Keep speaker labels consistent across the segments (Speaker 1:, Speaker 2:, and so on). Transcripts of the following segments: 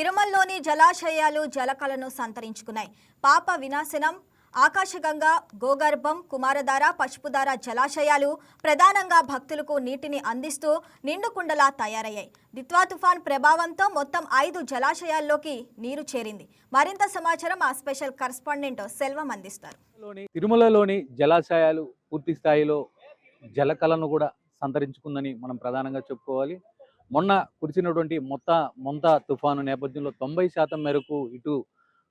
Speaker 1: తిరుమలలోని జలాశయాలు జలకలను సంతరించుకున్నాయి. పాప వినాశనం ఆకాశగంగా గోగర్భం కుమారధార పసుపుధార జలాశయాలు ప్రధానంగా భక్తులకు నీటిని అందిస్తూ నిండుకుండలా తయారయ్యాయి. దిత్వా తుఫాన్ ప్రభావంతో మొత్తం ఐదు జలాశయాల్లోకి నీరు చేరింది. మరింత సమాచారం ఆ స్పెషల్ కరస్పాండెంట్ సెల్వం అందిస్తారు.
Speaker 2: తిరుమలలోని జలాశయాలు పూర్తి స్థాయిలో జలకలను కూడా సంతరించుకుందని మనం ప్రధానంగా చెప్పుకోవాలి. మొన్న కురిసినటువంటి మొత్త మొంత తుఫాను నేపథ్యంలో తొంభై శాతం మేరకు ఇటు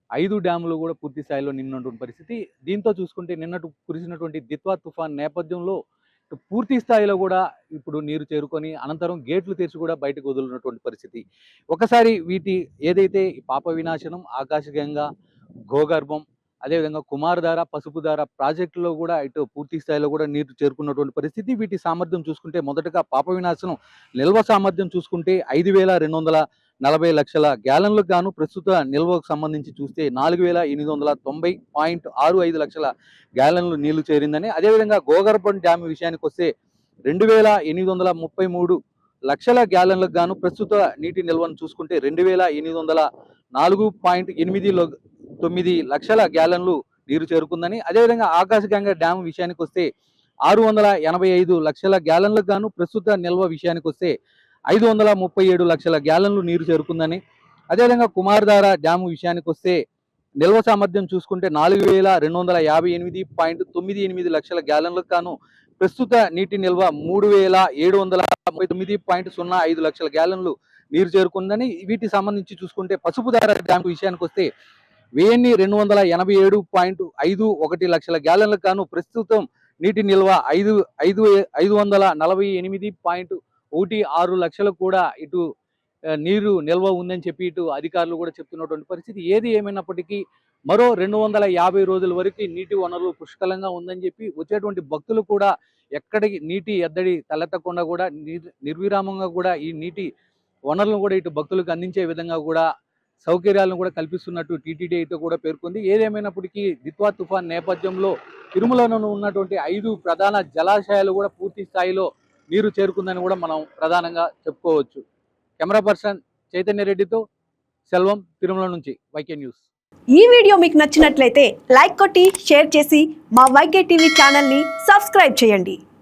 Speaker 2: ఐదు డ్యాములు కూడా పూర్తి స్థాయిలో నిన్నటువంటి పరిస్థితి. దీంతో చూసుకుంటే నిన్నటి కురిసినటువంటి దిత్వా తుఫాన్ నేపథ్యంలో పూర్తి స్థాయిలో కూడా ఇప్పుడు నీరు చేరుకొని అనంతరం గేట్లు తెరిచి కూడా బయటకు వదులున్నటువంటి పరిస్థితి. ఒకసారి వీటి ఏదైతే ఈ పాప వినాశనం ఆకాశగంగా గోగర్భం అదేవిధంగా కుమారధార పసుపుధార ప్రాజెక్టులో కూడా ఇటు పూర్తి స్థాయిలో కూడా నీరు చేరుకున్నటువంటి పరిస్థితి. వీటి సామర్థ్యం చూసుకుంటే మొదటగా పాప వినాశనం నిల్వ సామర్థ్యం చూసుకుంటే ఐదు వేల రెండు వందల నలభై లక్షల గ్యాలన్లకు గాను ప్రస్తుత నిల్వకు సంబంధించి చూస్తే నాలుగు వేల ఎనిమిది వందల తొంభై పాయింట్ ఆరు ఐదు లక్షల గ్యాలన్లు నీళ్ళు చేరిందని. అదేవిధంగా గోగర్భం డ్యామ్ విషయానికి వస్తే రెండు వేల ఎనిమిది వందల ముప్పై మూడు లక్షల గ్యాలన్లకు గాను ప్రస్తుత నీటి నిల్వను చూసుకుంటే రెండు వేల ఎనిమిది వందల నాలుగు పాయింట్ ఎనిమిదిలో తొమ్మిది లక్షల గ్యాలన్లు నీరు చేరుకుందని అదేవిధంగా ఆకాశగంగా డ్యామ్ విషయానికి వస్తే ఆరు వందల ఎనభై ఐదు లక్షల గ్యాలన్లకు గాను ప్రస్తుత నిల్వ విషయానికి వస్తే ఐదు వందల ముప్పై ఏడు లక్షల గ్యాలన్లు నీరు చేరుకుందని అదేవిధంగా కుమార్ధార డ్యాము విషయానికి వస్తే నిల్వ సామర్థ్యం చూసుకుంటే నాలుగు వేల రెండు వందల యాభై ఎనిమిది పాయింట్ తొమ్మిది ఎనిమిది లక్షల గ్యాలన్లకు గాను ప్రస్తుత నీటి నిల్వ మూడు వేల ఏడు వందల ముప్పై తొమ్మిది పాయింట్ సున్నా ఐదు లక్షల గ్యాలన్లు నీరు చేరుకుందని వీటికి సంబంధించి చూసుకుంటే పసుపుధార డ్యామ్ విషయానికి వస్తే వెయ్యిన్ని రెండు వందల ఎనభై ఏడు పాయింట్ ఐదు ఒకటి లక్షల గ్యాలన్లకు గాను ప్రస్తుతం నీటి నిల్వ ఐదు ఐదు ఐదు వందల నలభై ఎనిమిది పాయింట్ ఒకటి ఆరు లక్షలకు కూడా ఇటు నీరు నిల్వ ఉందని చెప్పి ఇటు అధికారులు కూడా చెప్తున్నటువంటి పరిస్థితి. ఏది ఏమైనప్పటికీ మరో రెండు వందల యాభై రోజుల వరకు నీటి వనరులు పుష్కలంగా ఉందని చెప్పి వచ్చేటువంటి భక్తులు కూడా ఎక్కడికి నీటి ఎద్దడి తలెత్తకుండా కూడా నిర్- నిర్విరామంగా కూడా ఈ నీటి వనరులను కూడా ఇటు భక్తులకు అందించే విధంగా కూడా సౌకర్యాలను కూడా కల్పిస్తున్నట్టు టీటీడీ అయితే కూడా పేర్కొంది. ఏదేమైనప్పటికీ దిత్వా తుఫాన్ నేపథ్యంలో తిరుమలలో ఉన్నటువంటి ఐదు ప్రధాన జలాశయాలు కూడా పూర్తి స్థాయిలో నీరు చేరుకుందని కూడా మనం ప్రధానంగా చెప్పుకోవచ్చు. కెమెరా పర్సన్ చైతన్య రెడ్డితో సెల్వం తిరుమల నుంచి వైకే న్యూస్.
Speaker 3: ఈ వీడియో మీకు నచ్చినట్లయితే లైక్ కొట్టి షేర్ చేసి మా వైకే టీవీ ఛానల్ని సబ్స్క్రైబ్ చేయండి.